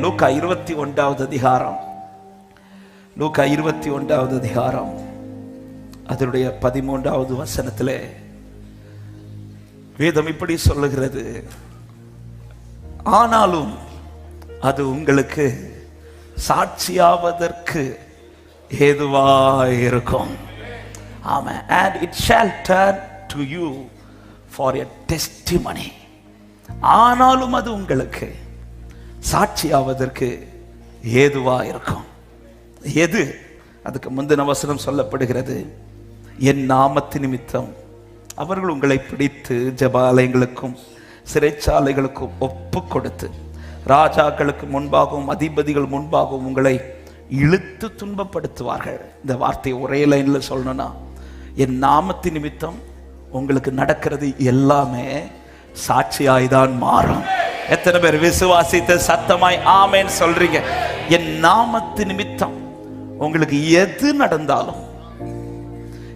லூக்கா இருபத்தி ஒன்றாவது அதிகாரம். லூக்கா இருபத்தி ஒன்றாவது அதிகாரம். அதனுடைய பதிமூன்றாவது வசனத்தில் வேதம் இப்படி சொல்லுகிறது. ஆனாலும் அது உங்களுக்கு சாட்சியாவதற்கு ஏதுவாய் இருக்கும் and it it shall to to for a a மணி ஆனாலும் அது உங்களுக்கு சாட்சியாவதற்கு ஏதுவா இருக்கும்? எது? அதுக்கு முந்தின வசனம் சொல்லப்படுகிறது என் நாமத்து நிமித்தம் அவர்கள் உங்களை பிடித்து ஜபாலயங்களுக்கும் சிறைச்சாலைகளுக்கும் ஒப்பு கொடுத்து ராஜாக்களுக்கு முன்பாகவும் அதிபதிகள் முன்பாகவும் உங்களை இழுத்து துன்பப்படுத்துவார்கள். இந்த வார்த்தையை ஒரே லைன்ல சொல்லணும்னா என் நாமத்து நிமித்தம் உங்களுக்கு நடக்கிறது எல்லாமே சாட்சியாய்தான் மாறும். எத்தனை பேர் விசுவாசித்து சத்தமாய் ஆமேன்னு சொல்றீங்க? என் நாமத்து நிமித்தம் உங்களுக்கு எது நடந்தாலும்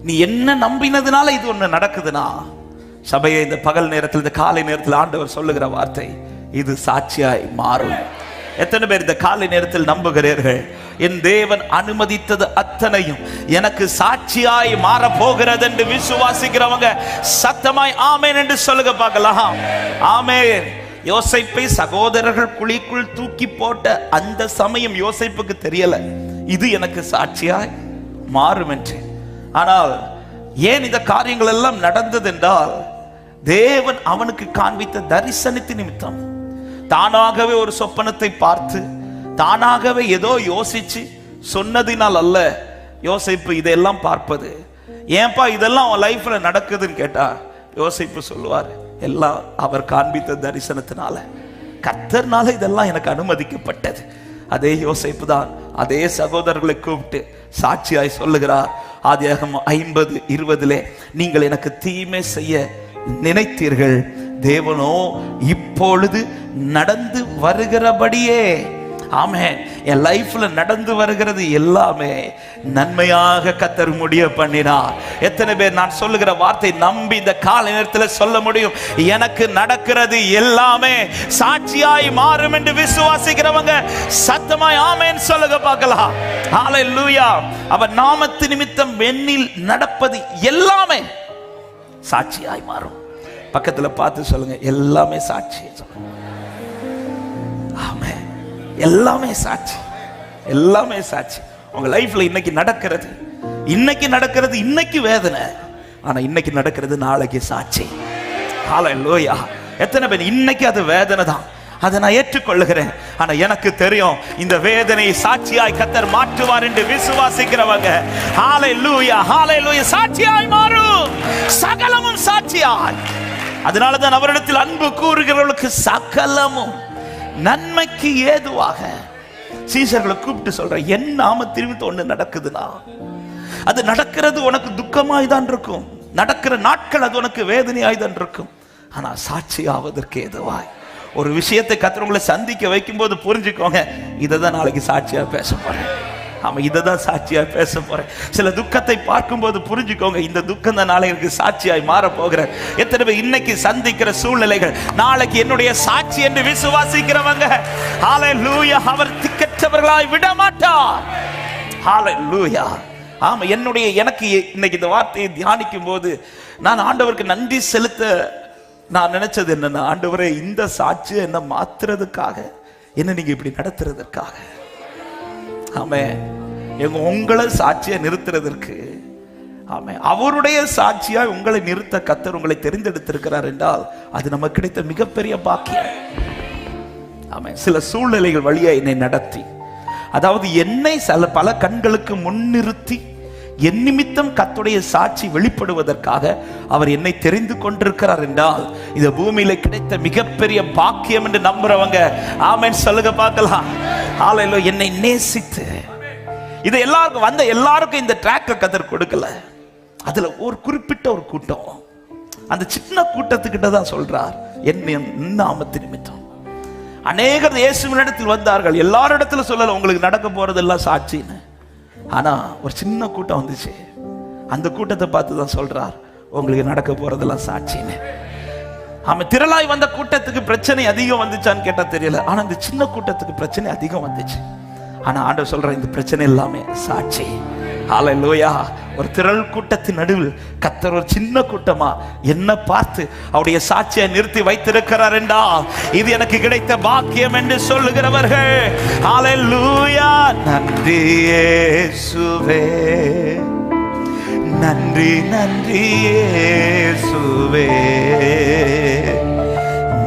நீ என்ன நம்பினதுனால இது ஒண்ணு நடக்குதுன்னா சபையை இந்த பகல் நேரத்தில் இந்த காலை நேரத்தில் ஆண்டவர் சொல்லுகிற வார்த்தை இது சாட்சியாய் மாறும். எத்தனை பேர் இந்த காலை நேரத்தில் நம்புகிறீர்கள்? என் தேவன் அனுமதித்தது அத்தனையும் எனக்கு சாட்சியாய் மாற போகிறது என்று விசுவாசிக்கிறவங்க சத்தமாய் ஆமேன் என்று சொல்லுங்க பார்க்கலாம். ஆமேன். யோசைப்பை சகோதரர்கள் குழிக்குள் தூக்கி போட்ட அந்த சமயம் யோசைப்புக்கு தெரியல. இது எனக்கு சாட்சியாய் மாறும் என்று ஆனால் ஏன் இந்த காரியங்கள் எல்லாம் நடந்தது என்றால் தேவன் அவனுக்கு காண்பித்த தரிசனத்து நிமித்தம். தானாகவே ஒரு சொப்பனத்தை பார்த்து தானாகவே ஏதோ யோசிச்சு சொன்னதினால் அல்ல யோசிப்பு இதெல்லாம் பார்ப்பது. ஏன்பா இதெல்லாம் அவன் லைஃப்ல நடக்குதுன்னு கேட்டா யோசிப்பு சொல்லுவார். எல்லாம் அவர் காண்பித்த தரிசனத்தினால. கத்தர்னால இதெல்லாம் எனக்கு அனுமதிக்கப்பட்டது. அதே யோசிப்பு தான் அதே சகோதரர்களை கூப்பிட்டு சாட்சியாய் சொல்லுகிறார். ஆதியாகம் ஐம்பது இருபதுலே நீங்கள் எனக்கு தீமை செய்ய நினைத்தீர்கள். தேவனோ இப்பொழுது நடந்து வருகிறபடியே ஆமே என் லைஃப்ல நடந்து வருகிறது எல்லாமே நன்மையாக கத்தர் முடிய பண்ணினார். எத்தனை பேர் நான் சொல்லுகிற வார்த்தை நம்பி இந்த கால நேரத்தில் சொல்ல முடியும்? எனக்கு நடக்கிறது எல்லாமே சாட்சியாய் மாறும் என்று விசுவாசிக்கிறவங்க சத்தமாய் ஆமேன்னு சொல்லுங்க பார்க்கலாம். லூயா அவர் நாமத்து நிமித்தம் வெண்ணில் நடப்பது எல்லாமே சாட்சியாய் மாறும். பக்கத்துல பார்த்து சொல்லுங்க எல்லாமே சாட்சியை சொல்லுங்க ஆமே எல்லாமே சாட்சி. எல்லாமே சாட்சி. உங்க லைஃப்ல இன்னைக்கு நடக்கிறது இன்னைக்கு நடக்கிறது இன்னைக்கு வேதனை. ஆனா இன்னைக்கு நடக்கிறது நாளைக்கு சாட்சி. லோயா எத்தனை பேர் இன்னைக்கு அது வேதனை தான். அதை நான் ஏற்றுக்கொள்ளுகிறேன். ஆனா எனக்கு தெரியும் இந்த வேதனை சாட்சியாய் கத்தர் மாற்றுவார் என்று விசுவாசிக்கிறவங்க. ஹாலை லூயா ஹாலை லூயா சாட்சியாய் மாறும். சகலமும் சாட்சியாய். அதனாலதான் அவரிடத்தில் அன்பு கூறுகிறவர்களுக்கு சகலமும் நன்மைக்கு ஏதுவாக சீசர்களை கூப்பிட்டு சொல்ற என் நாம திரும்பி ஒண்ணு நடக்குதுன்னா அது நடக்கிறது உனக்கு துக்கமாய் தான் இருக்கும். நடக்கிற நாட்கள் அது உனக்கு வேதனையாய் தான் இருக்கும். ஆனா சாட்சி ஆவதற்கு ஏதுவாய். ஒரு விஷயத்தை கத்துறவங்களை சந்திக்க வைக்கும் போது புரிஞ்சுக்கோங்க இதை தான் நாளைக்கு சாட்சியா பேச போறேன். ஆமா இதை தான் சாட்சியா பேச போறேன். சில துக்கத்தை பார்க்கும்போது புரிஞ்சுக்கோங்க இந்த துக்கம் தான் நாளைக்கு சாட்சியாய் மாற போகிறேன் எத்தனை பேர் இன்னைக்கு சந்திக்கிற சூழ்நிலைகள் நாளைக்கு என்னுடைய சாட்சி என்று விசுவாசிக்கிறவங்க ஹalleluya அவர் திக்கற்றவர்களாய் விட மாட்டார் லூயா ஆமா என்னுடைய எனக்கு இன்னைக்கு இந்த வார்த்தையை தியானிக்கும் போது நான் ஆண்டவருக்கு நன்றி செலுத்த நான் நினைச்சது என்னன்னா ஆண்டவரே இந்த சாட்சியை என்ன மாத்துறதுக்காக என்ன நீங்க இப்படி நடத்துறதற்காக. ஆமே எங்க உங்களை சாட்சியை நிறுத்துறதற்கு ஆமே அவருடைய சாட்சியாய் உங்களை நிறுத்த கத்தர் உங்களை தெரிந்தெடுத்திருக்கிறார் என்றால் அது நமக்கு கிடைத்த மிகப்பெரிய பாக்கியம். ஆமே சில சூழ்நிலைகள் வழியா என்னை நடத்தி அதாவது என்னை சில பல கண்களுக்கு முன்னிறுத்தி என் நிமித்தம் கத்துடைய சாட்சி வெளிப்படுவதற்காக அவர் என்னை தெரிந்து கொண்டிருக்கிறார் என்றால் இந்த பூமியில கிடைத்த மிகப்பெரிய பாக்கியம் என்று நம்புறவங்க ஆமேன் சொல்லுங்க பார்க்கலாம். ஆலையில என்னை நேசித்து இது எல்லாருக்கும் வந்த எல்லாருக்கும் இந்த ட்ராக்கை கதர் கொடுக்கல. அதுல ஒரு குறிப்பிட்ட ஒரு கூட்டம். அந்த சின்ன கூட்டத்துக்கிட்ட தான் சொல்றார் என் நாமத்து நிமித்தம். அநேகர் இயேசுவினிடத்தில் வந்தார்கள். எல்லாரிடத்துல சொல்லல உங்களுக்கு நடக்க போறதெல்லாம் சாட்சின்னு. ஆனால் ஒரு சின்ன கூட்டம் வந்துச்சு. அந்த கூட்டத்தை பார்த்து தான் சொல்கிறார் உங்களுக்கு நடக்க போறதெல்லாம் சாட்சின்னு. ஆமாம் திரளாய் வந்த கூட்டத்துக்கு பிரச்சனை அதிகம் வந்துச்சான்னு கேட்டால் தெரியல. ஆனால் இந்த சின்ன கூட்டத்துக்கு பிரச்சனை அதிகம் வந்துச்சு. ஆனால் ஆண்டவர் சொல்கிற இந்த பிரச்சனை எல்லாமே சாட்சி. ஹalleluya. ஒரு திரள் கூட்டத்தின் நடுவில் கத்தர் ஒரு சின்ன கூட்டமா என்ன பார்த்து அவருடைய சாட்சியை நிறுத்தி வைத்திருக்கிறார் என்றா? இது எனக்கு கிடைத்த பாக்கியம் என்று சொல்லுகிறவர்கள் ஹalleluya நன்றி இயேசுவே. நன்றி நன்றி இயேசுவே.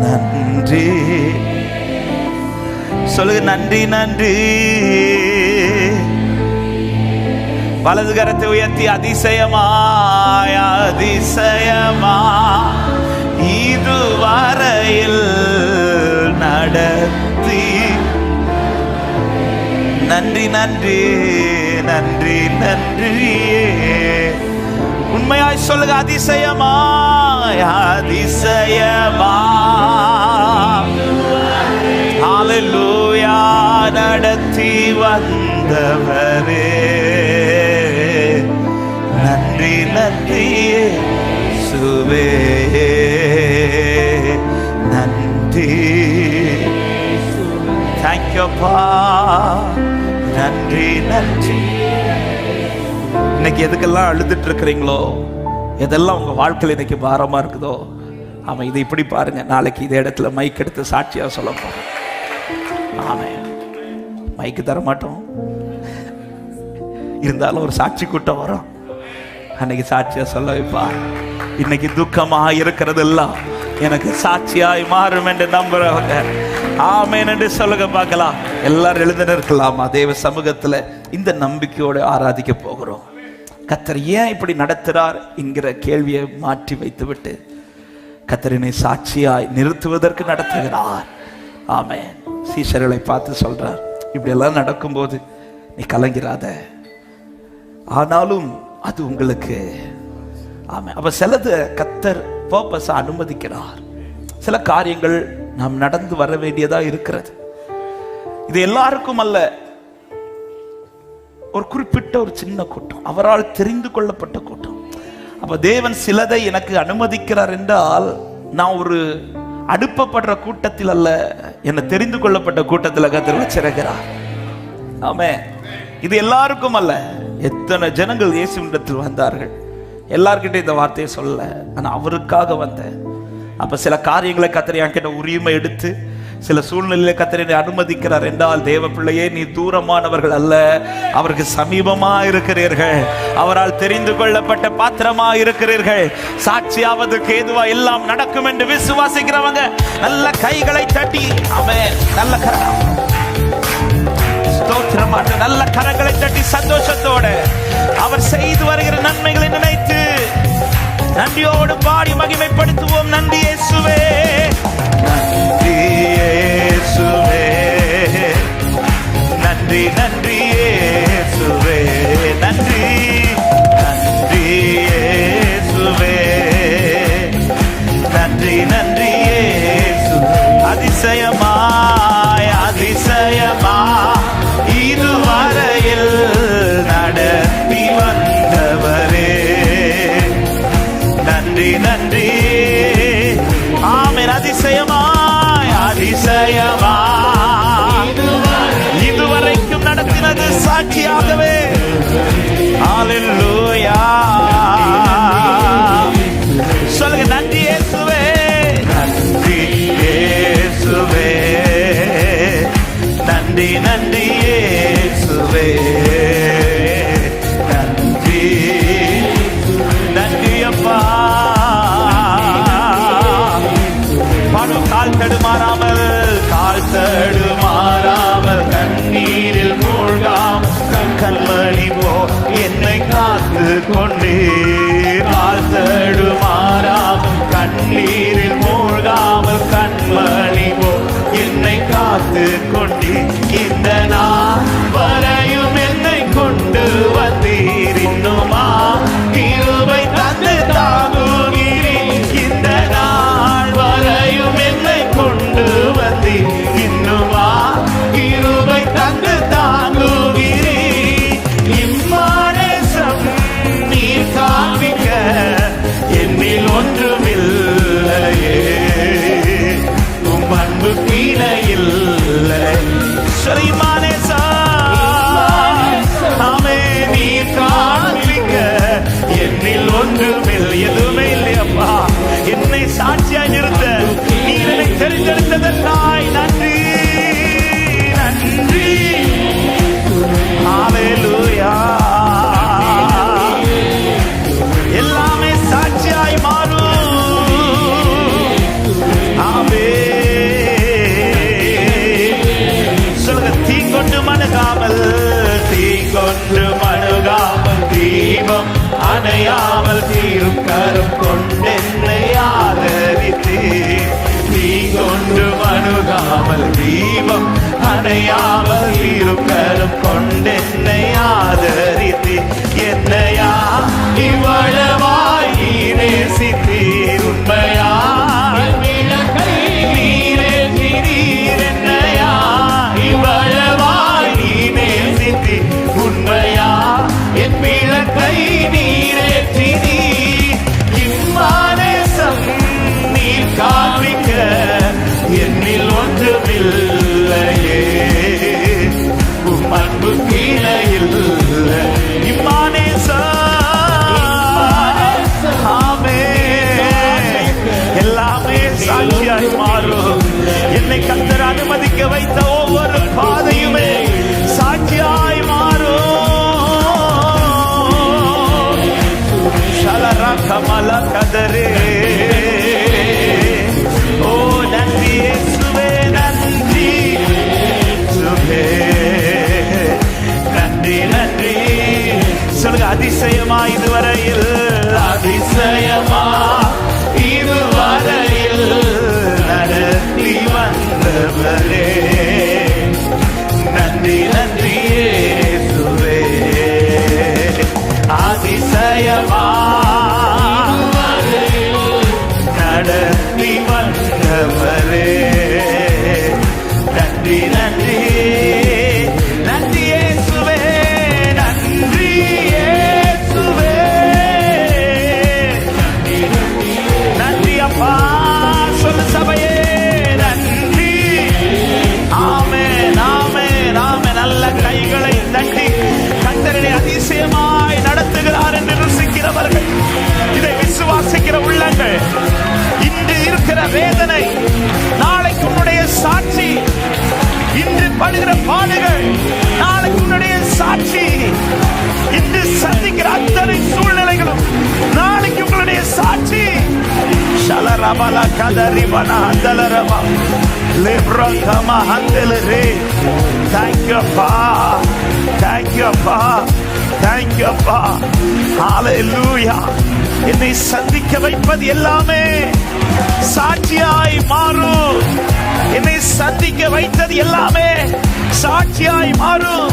நன்றி. சொல்லுங்க நன்றி நன்றி வலது கரத்தை உயர்த்தி அதிசயமாய் அதிசயமா. இதுவரையில் நடத்தி. நன்றி நன்றி நன்றி நன்றி உண்மையாய் சொல்லுங்க அதிசயமாய் அதிசயமா. நடத்தி வந்தவரே. நன்றி. சுவே நன்றி தேங்க்யூப்பா நன்றி நன்றி. இன்னைக்கு எதுக்கெல்லாம் அழுதுட்டு இருக்கிறீங்களோ எதெல்லாம் உங்க வாழ்க்கையில் இன்னைக்கு பாரமா இருக்குதோ அவன் இதை இப்படி பாருங்க. நாளைக்கு இதே இடத்துல மைக் எடுத்து சாட்சியா சொல்ல போறோம் மைக்கு தர மாட்டோம் இருந்தாலும் ஒரு சாட்சி கூட்டம் வரும். அன்னைக்கு சாட்சியா சொல்ல வைப்பா இன்னைக்கு துக்கமா இருக்கிறதெல்லாம் எனக்கு சாட்சியாய் மாறும் என்று நம்புறவங்க. ஆமேன் என்று சொல்லுங்க பார்க்கலாம். எல்லாரும் எழுதின இருக்கலாமா தேவ சமூகத்துல இந்த நம்பிக்கையோடு ஆராதிக்க போகிறோம். கத்தர் ஏன் இப்படி நடத்துகிறார் என்கிற கேள்வியை மாற்றி வைத்துவிட்டு கத்தரினை சாட்சியாய் நிறுத்துவதற்கு நடத்துகிறார். ஆமே சீசர்களை பார்த்து சொல்றார் இப்படி எல்லாம் நடக்கும்போது நீ கலங்கிறாத. ஆனாலும் அது உங்களுக்கு. ஆமாம் அப்போ சிலது கத்தர் பர்பஸை அனுமதிக்கிறார். சில காரியங்கள் நாம் நடந்து வர வேண்டியதாக இருக்கிறது. இது எல்லாருக்கும் அல்ல. ஒரு குறிப்பிட்ட ஒரு சின்ன கூட்டம். அவரால் தெரிந்து கொள்ளப்பட்ட கூட்டம். அப்ப தேவன் சிலதை எனக்கு அனுமதிக்கிறார் என்றால் நான் ஒரு அனுப்பப்படுற கூட்டத்தில் அல்ல என்னை தெரிந்து கொள்ளப்பட்ட கூட்டத்தில் கத்தர் வச்சிருக்கிறார். ஆமே இது எல்லாருக்கும் அல்ல. எத்தனை ஜனங்கள் இயேசுவிடத்தில் வந்தார்கள்? எல்லார்கிட்ட இந்த வார்த்தையை சொல்ல ஆனால் அவருக்காக வந்தேன். அப்போ சில காரியங்களை கத்திரி என்கிட்ட உரிமை எடுத்து சில சூழ்நிலையில கத்திரி அனுமதிக்கிறார் என்றால் தேவ பிள்ளையே நீ தூரமானவர்கள் அல்ல. அவருக்கு சமீபமா இருக்கிறீர்கள் அவரால் தெரிந்து கொள்ளப்பட்ட பாத்திரமா இருக்கிறீர்கள் சாட்சியாவதற்கு ஏதுவா எல்லாம் நடக்கும் என்று விசுவாசிக்கிறவங்க நல்ல கைகளை தட்டி அவன் நல்ல கரம் நல்ல கரங்களை தட்டி சந்தோஷத்தோட அவர் செய்து வருகிற நன்மைகளை நினைத்து நன்றியோடு பாடி மகிமைப்படுத்துவோம். நன்றி இயேசுவே. நன்றி இயேசுவே. நன்றி நன்றி இயேசுவே. நன்றி நன்றி இயேசுவே. நன்றி நன்றி இயேசுவே அதிசயமா சாட்சியாகவே. ஹalleluya சொல்லுங்க நன்றி இயேசுவே. நன்றி இயேசுவே. நன்றி நன்றி இயேசுவே. நன்றி. நன்றி அப்பா. பணம் கால் தடுமாறாமல். காத்து கொண்டே கால் தடுமாறாமல் கண்ணீரில் மூழ்காமல் கண்மணி போ. என்னை காத்து கொண்டே இந்த நான் வரையும் என்னை கொண்டு வந்தீர். இன்னுமா கிருபை தந்து தாங்குகிறேன் இந்த நாள் வரையும் என்னை கொண்டு வந்தீர். அணையாமல் தீரும் கரும் கொண்டென்னை ஆதரித்து கொண்டு மனுகாமல் தீபம் அணையாமல் தீரும் கரும் கொண்டென்னை ஆதரித்து என்னையா இவ்வளவாய் நேசித்தீர் உண்மையாய் நேசித்து உண்மையா? என் விளக்கை நீரேற்றி அதிசயமா இதுவரையில். அதிசயமா இதுவரையில் நடத்தி வந்தவரே. Thank you, Pa. Thank you, Pa. Thank you, Pa. Hallelujah. என்னை சந்திக்க வைப்பது எல்லாமே சாட்சியாய் மாறும் என்னை சந்திக்க வைத்தது எல்லாமே சாட்சியாய் மாறும்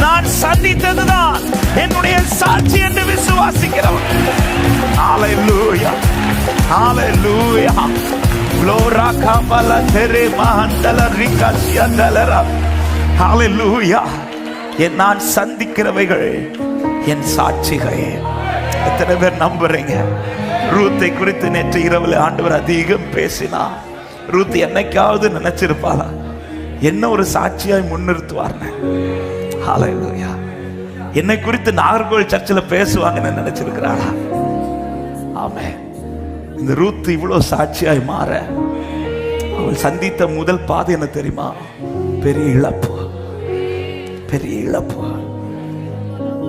நான் சந்தித்ததுதான் என்னுடைய சாட்சி என்று விசுவாசிக்கிறவன் ஆலை லூயா Flora Kamala tere mahandala Rikasya dalara. Hallelujah. என் நான் சந்திக்கிறவைகள் என் சாட்சிகள். எத்தனை பேர் நம்புறீங்க? ரூத்தை குறித்து நேற்று இரவுல ஆண்டவர் அதிகம் பேசினா ரூத் என்னைக்காவது நினைச்சிருப்பாளா என்ன ஒரு சாட்சியாய் முன்னிறுத்துவார்னு. ஹalleluya என்னை குறித்து நாகர்கோவில் சர்ச்சில் பேசுவாங்கன்னு நினைச்சிருக்கிறாளா ஆமே இந்த ரூத் இவ்வளவு சாட்சியாய் மாற அவள் சந்தித்த முதல் பாதை என்ன தெரியுமா? பெரிய இழப்பு. பெரிய இழப்பு.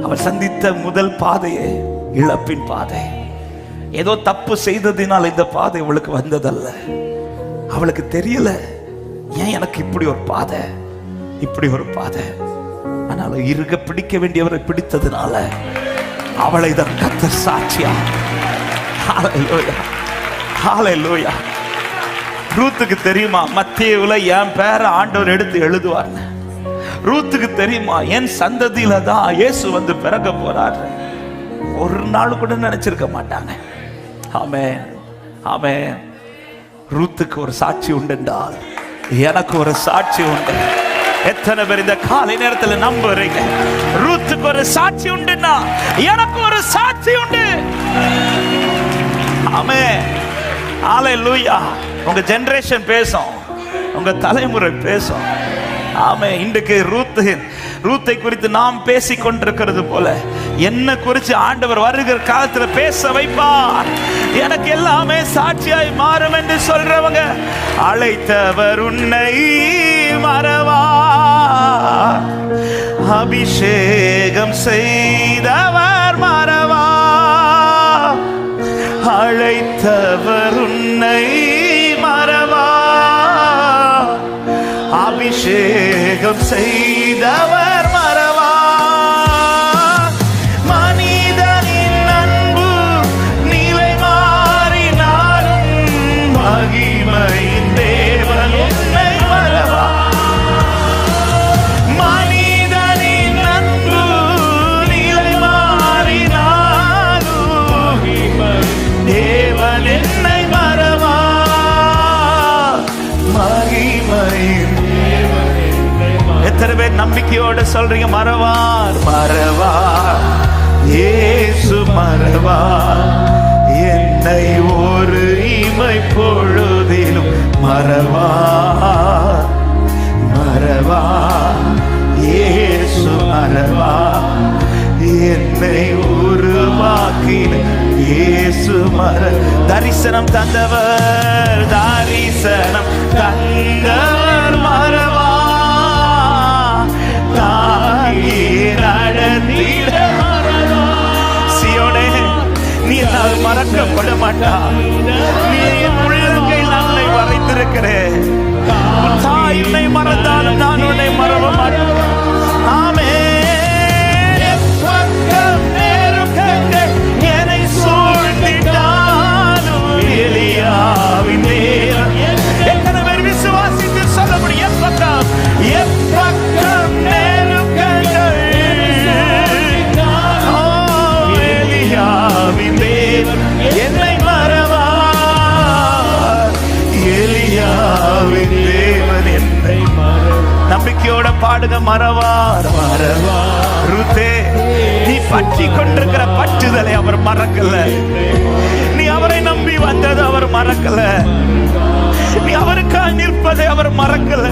அவள் சந்தித்த முதல் பாதையே இழப்பின் பாதை. ஏதோ தப்பு செய்ததினால் இந்த பாதை இவளுக்கு வந்ததல்ல. அவளுக்கு தெரியல ஏன் எனக்கு இப்படி ஒரு பாதை? இப்படி ஒரு பாதை. ஆனால் இருக பிடிக்க வேண்டியவரை பிடித்ததுனால அவளை தான் கத்த சாட்சியா ஹalleluya ரூத்துக்கு தெரியுமா? மத்தியவில் என் பேரை ஆண்டவர் எடுத்து எழுதுவார். ரூத்துக்கு தெரியுமா? என் சந்ததியில தான் இயேசு வந்து பிறக்க போறார். ஒரு நாள் கூட நினைச்சிருக்க மாட்டாங்க. ஆமே ஆமே ரூத்துக்கு ஒரு சாட்சி உண்டுண்டால் எனக்கு ஒரு சாட்சி உண்டு. எத்தனை பேர் இந்த காலை நேரத்துல நம்புறீங்க? ரூத்துக்கு ஒரு சாட்சி உண்டுன்னா எனக்கு ஒரு சாட்சி உண்டு. ஆமே ஆலை லூயா உங்க ஜென்ரேஷன் பேசும். உங்க தலைமுறை பேசும். ஆமே இன்றைக்கு ரூத்து ரூத்தை குறித்து நாம் பேசிக் கொண்டிருக்கிறது போல என்ன குறித்து ஆண்டவர் வருகிற காலத்தில் பேச வைப்பார். எனக்கு எல்லாமே சாட்சியாய் மாறும் என்று சொல்றவங்க அழைத்தவர் உன்னை மறவா. அபிஷேகம் செய்தவர் மறவா. அழைத்தவர் உன்னை மறவா? அபிஷேகம் செய்தவர் மர தரிசனம் தந்தவர் தரிசனம் தந்தவர் மரவா தாயே நடந்திட சியோனே நீ என்னால் மறக்கப்பட மாட்டான் நீ என் உள்ளங்கை நாளை வரைத்திருக்கிறேன் தாய் உன்னை மறந்தாலும் நான் உன்னை மறவ மாட்டேன். மறவார் மறவார் நீ பற்றி கொண்டிருக்கிற பற்றுதலை அவர் மறக்கல. நீ அவரை நம்பி வந்தது அவர் மறக்கல. நீ அவருக்காக நிற்பதை அவர் மறக்கல.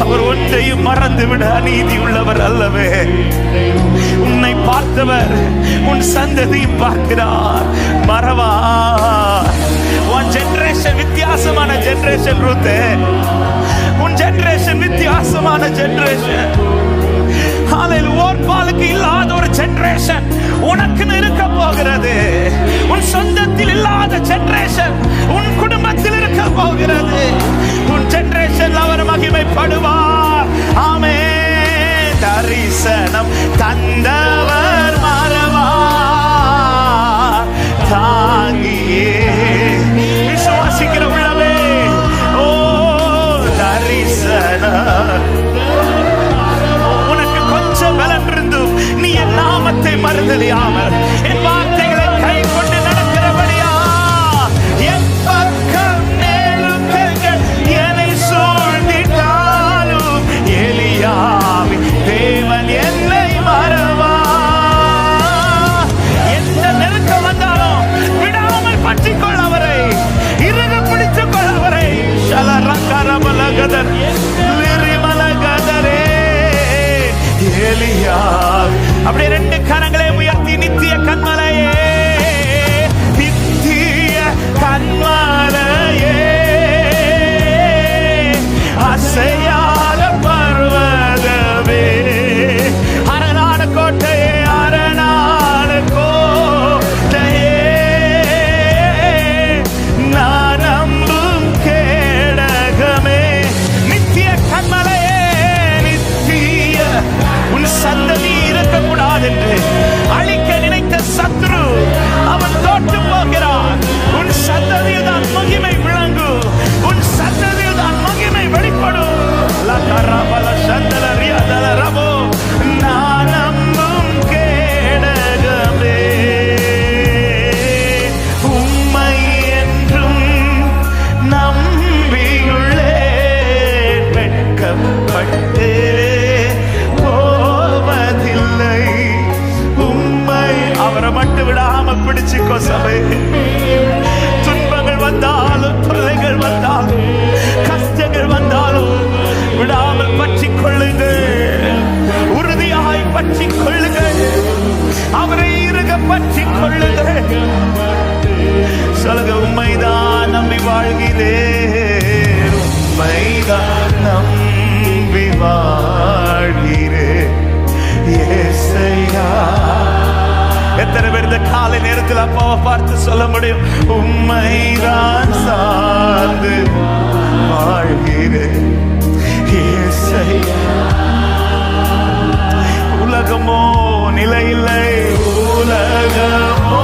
அவர் ஒன்றையும் மறந்து விட அநீதி உள்ளவர் அல்லவே. உன்னை பார்த்தவர் உன் சந்ததியும் பார்க்கிறார். மறவா. வித்தியாசமான ஜென்ரேஷன் ஓர்பாலுக்கு இல்லாத ஒரு ஜென்ரேஷன் உனக்குன்னு இருக்க போகிறது. உன் சொந்தத்தில் இல்லாத ஜென்ரேஷன் உன் குடும்பத்தில் இருக்க போகிறது. உன் ஜென்ரேஷன் அவர் மகிமைப்படுவார். ஆமே தரிசனம் தந்தவர். Lillehammer செய்ய உலகமோ நிலையில்லை. உலகமோ